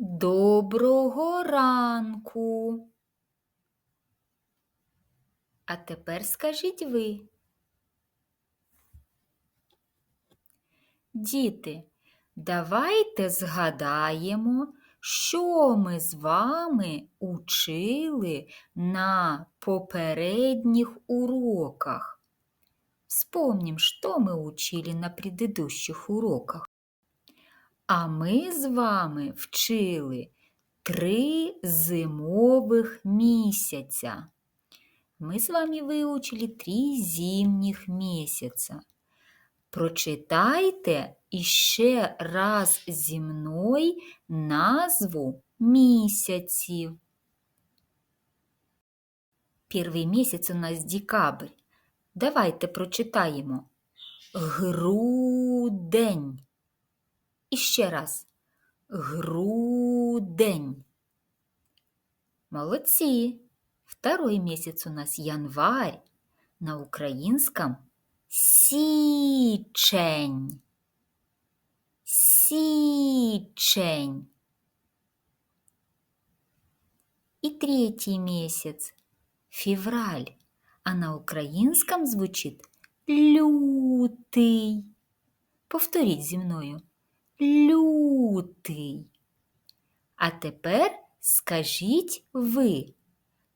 Доброго ранку. А тепер скажіть ви. Діти, давайте згадаємо, що ми з вами учили на попередніх уроках. Вспомним, что мы учили на предыдущих уроках. А ми з вами вчили три зимових місяця. Ми з вами вивчили три зимніх місяця. Прочитайте іще раз зі мною назву місяців. Перший місяць у нас декабрь. Давайте прочитаємо. Грудень. І ще раз. Грудень. Молодці. Второй месяц у нас январь. На українському січень. Січень. І третій місяць февраль. А на українському звучить лютий. Повторіть зі мною. Лютий. А тепер скажіть ви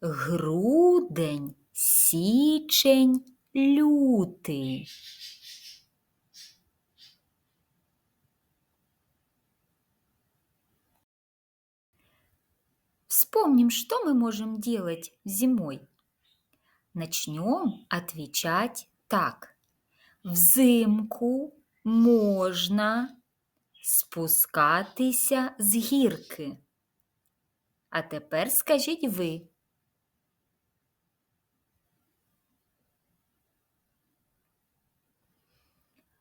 грудень, січень, лютий. Вспомним, что мы можем делать зимой. Начнем отвечать так. Взимку можна спускатися з гірки. А тепер скажіть ви.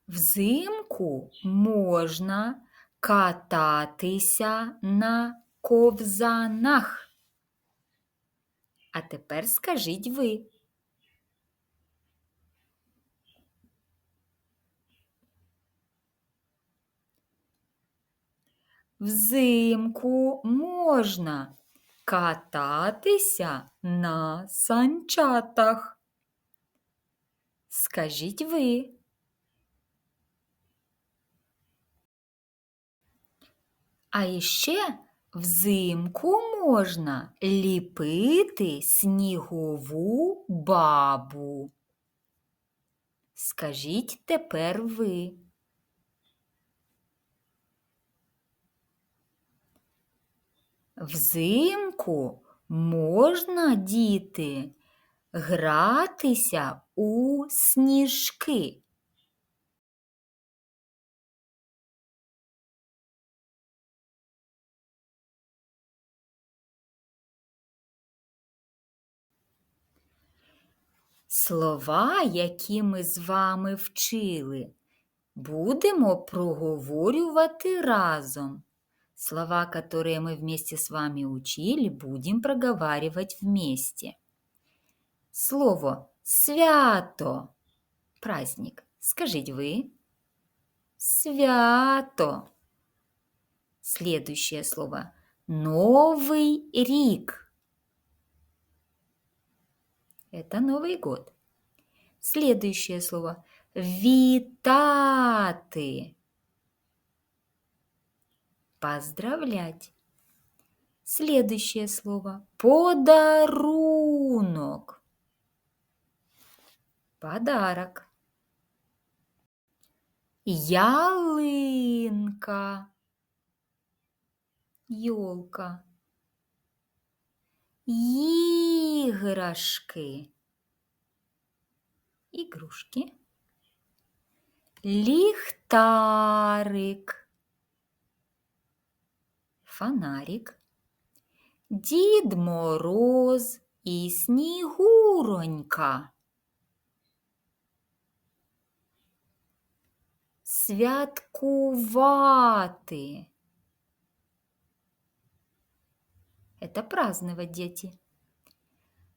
Взимку можна кататися на ковзанах. А тепер скажіть ви. Взимку можна кататися на санчатах. Скажіть ви. А іще взимку можна ліпити снігову бабу. Скажіть тепер ви. Взимку можна, діти, гратися у сніжки. Слова, які ми з вами вчили, будемо проговорювати разом. Слова, которые мы вместе с вами учили, будем проговаривать вместе. Слово свято. Праздник. Скажите вы. Свято. Следующее слово. Новый рик. Это Новый год. Следующее слово. Витаты поздравлять. Следующее слово – подарунок. Подарок. Ялинка. Ёлка. Іграшки. Игрушки. Ліхтарик фонарик, Дід Мороз і Снігуронька. Святкувати. Это праздновать, дети.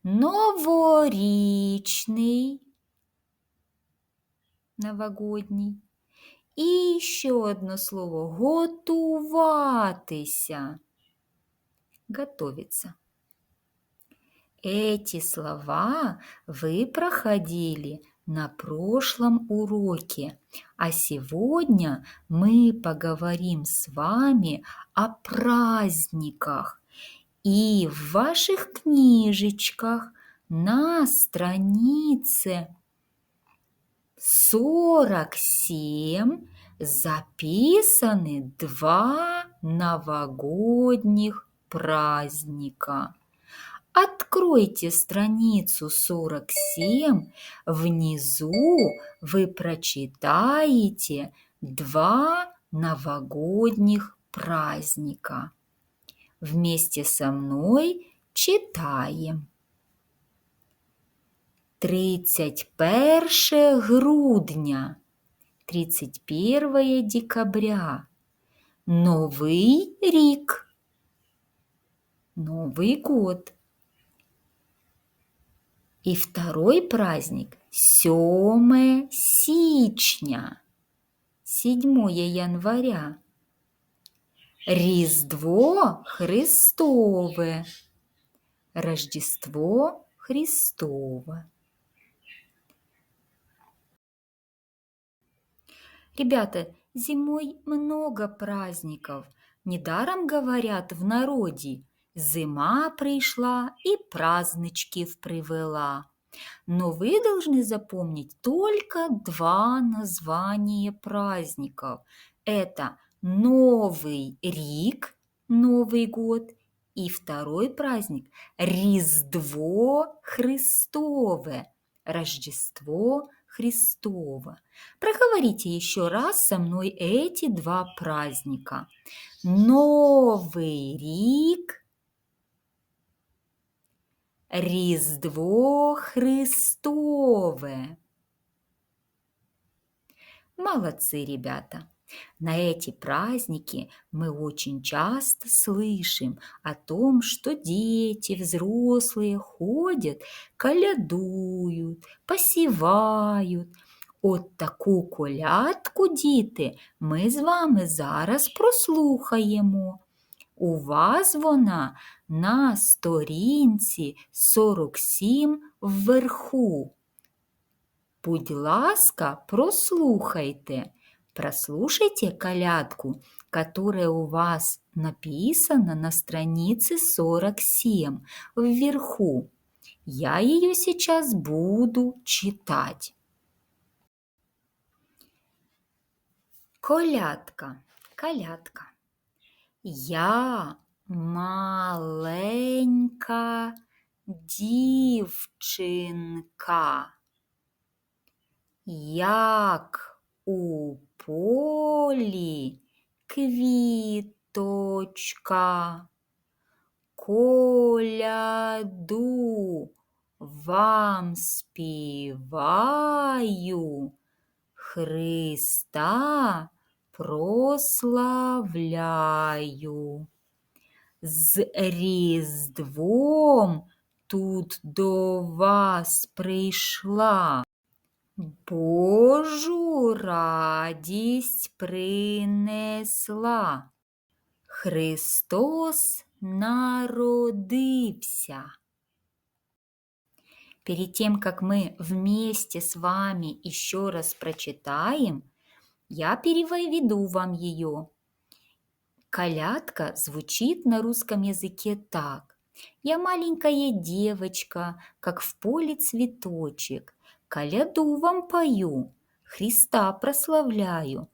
Новорічний, новогодний. І ще одне слово готуватися. готовиться. Эти слова вы проходили на прошлом уроке, а сегодня мы поговорим с вами о праздниках. И в ваших книжечках на странице 47 записаны два новогодних праздника. Откройте страницу 47. Внизу вы прочитаете два новогодних праздника. Вместе со мной читаем. 31 грудня, 31 декабря, Новый рік, Новый год. И второй праздник – 7 січня, 7 января. Різдво Христове, Рождество Христово. Ребята, зимой много праздников. Недаром говорят в народе Зима пришла и праздничків привела. Но вы должны запомнить только два названия праздников. Это Новый Рик, Новый год, и второй праздник – Різдво Христове, Рождество Христово. Проговорите еще раз со мной эти два праздника. Новый Рик – Різдво Христове. Молодцы, ребята! На эти праздники мы очень часто слышим о том, что дети, взрослые ходят, колядуют, посівають. От таку колядку, діти, ми з вами зараз прослухаємо. У вас вона на сторінці 47 вверху. Будь ласка, прослухайте. Прослушайте колядку, которая у вас написана на странице 47 вверху. Я ее сейчас буду читать. Колядка, колядка. Я маленька дівчинка, як у полі квіточка, коляду вам співаю, Христа прославляю. З Різдвом тут до вас прийшла. Божу радість принесла. Христос народився. Перед тем, как мы вместе с вами еще раз прочитаем, я переведу вам ее. Колядка звучит на русском языке так. Я маленькая девочка, как в поле цветочек. Коляду вам пою, Христа прославляю.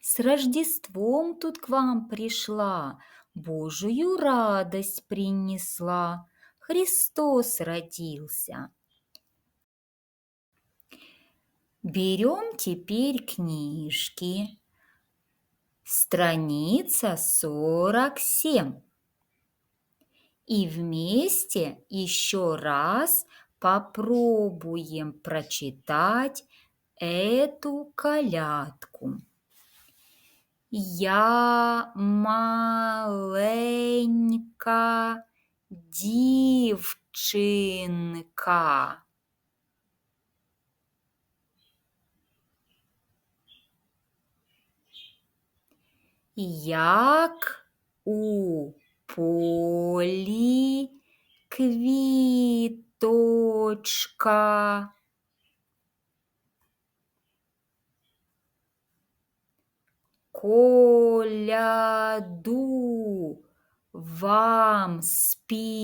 С Рождеством тут к вам пришла, Божию радость принесла. Христос родился. Берем теперь книжки. Страница 47. И вместе еще раз попробуем прочитать эту колядку. Я маленька дівчинка. Як у полі квіточка. Коляду вам співаю.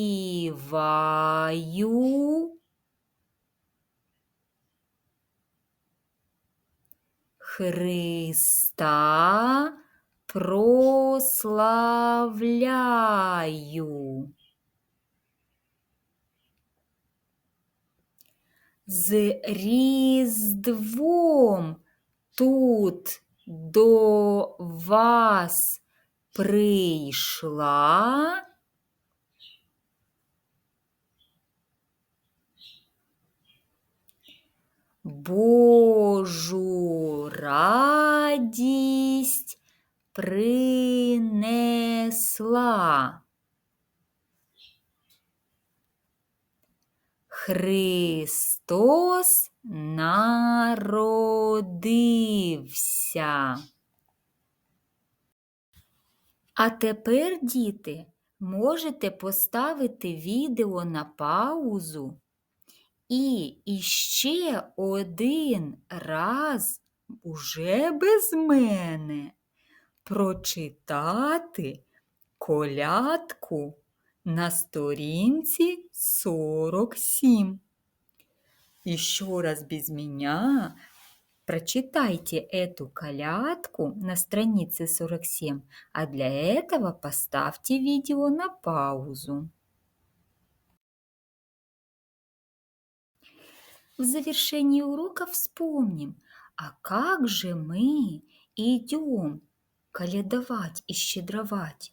Христа прославляю. З Різдвом тут до вас прийшла. Божу радість принесла. Христос народився. А тепер, діти, можете поставити відео на паузу і іще один раз уже без мене прочитати колядку на сторінці 47. Еще раз без меня прочитайте эту колядку на странице 47, а для этого поставьте видео на паузу. В завершении урока вспомним, а как же мы идем колядовать и щедровать?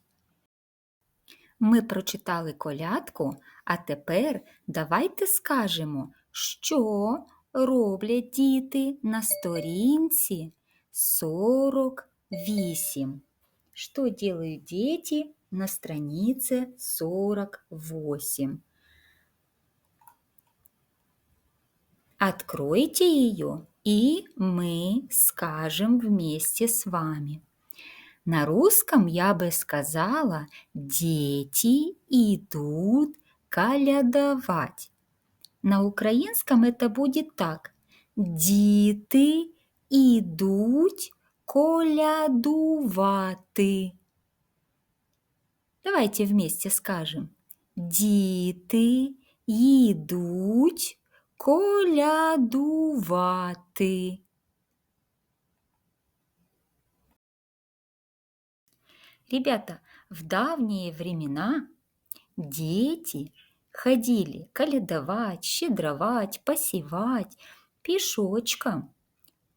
Ми прочитали колядку, а тепер давайте скажемо, що роблять діти на сторінці 48. Что делают дети на странице 48? Откройте ее, и мы скажем вместе с вами. На русском я бы сказала «дети идут колядовать». На українському это будет так. Діти ідуть колядувати. Давайте вместе скажем. Діти йдуть колядувати. Ребята, в давние времена дети ходили колядовать, щедровать, посівать пішочком.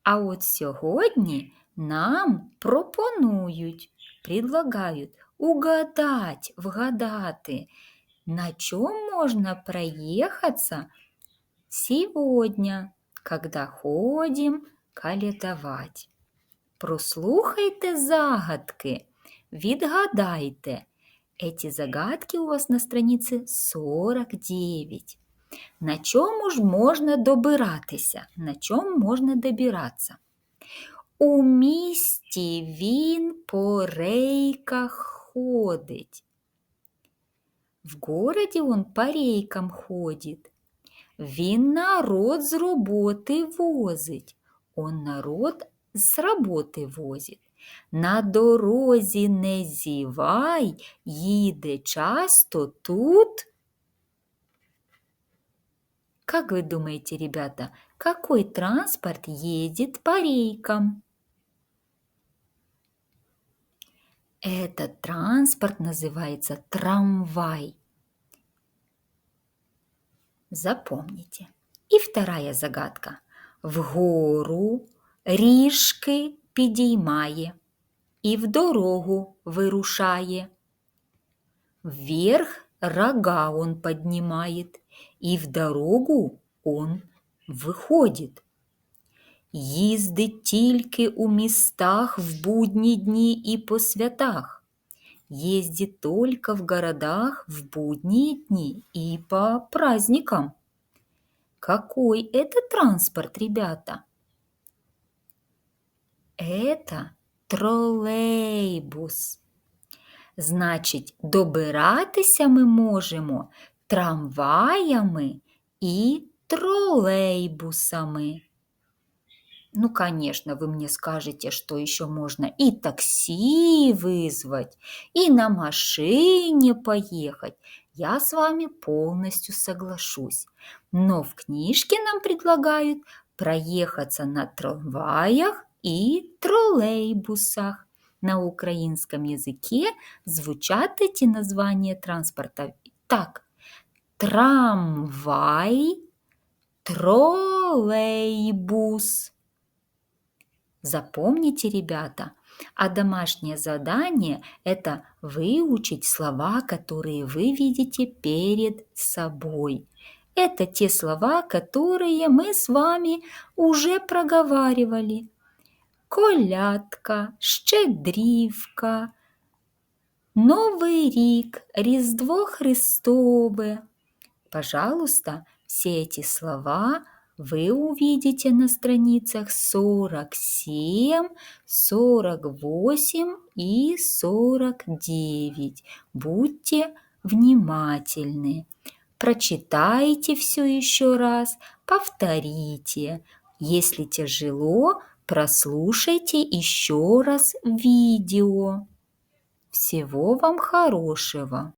А от сьогодні нам пропонують, предлагають угадать, вгадати, на чем можно проехаться сегодня, когда ходим колядовать. Прослухайте загадки, відгадайте. Эти загадки у вас на странице 49. На чому ж можна добиратися? На чому можна добиратися? У місті він по рейках ходить. В городе он по рейкам ходит. Він народ з роботи возить. Он народ з роботи возить. На дорозі не зівай, їде часто тут. Как вы думаете, ребята, какой транспорт едет по рейкам? Этот транспорт называется трамвай. Запомните. И вторая загадка. Вгору ріжки підіймає і в дорогу вирушає. Вверх рога он поднимает, и в дорогу он виходить. Їздить тільки у містах в будні дні і по святах. Ездит только в городах в будние дни и по праздникам. Какой это транспорт, ребята? Это троллейбус. Значить, добиратися ми можемо трамваями і троллейбусами. Ну, конечно, вы мне скажете, что еще можно и такси вызвать, и на машине поехать. Я с вами полностью соглашусь. Но в книжке нам предлагают проехаться на трамваях и троллейбусах. На украинском языке звучат эти названия транспорта так. Трамвай, троллейбус. Запомните, ребята, а домашнее задание – это выучить слова, которые вы видите перед собой. Это те слова, которые мы с вами уже проговаривали Колядка, щедрівка, Новый рік, Різдво Христове. Пожалуйста, все эти слова – вы увидите на страницах 47, 48 и 49. Будьте внимательны. Прочитайте все еще раз, повторите. Если тяжело, прослушайте еще раз видео. Всего вам хорошего!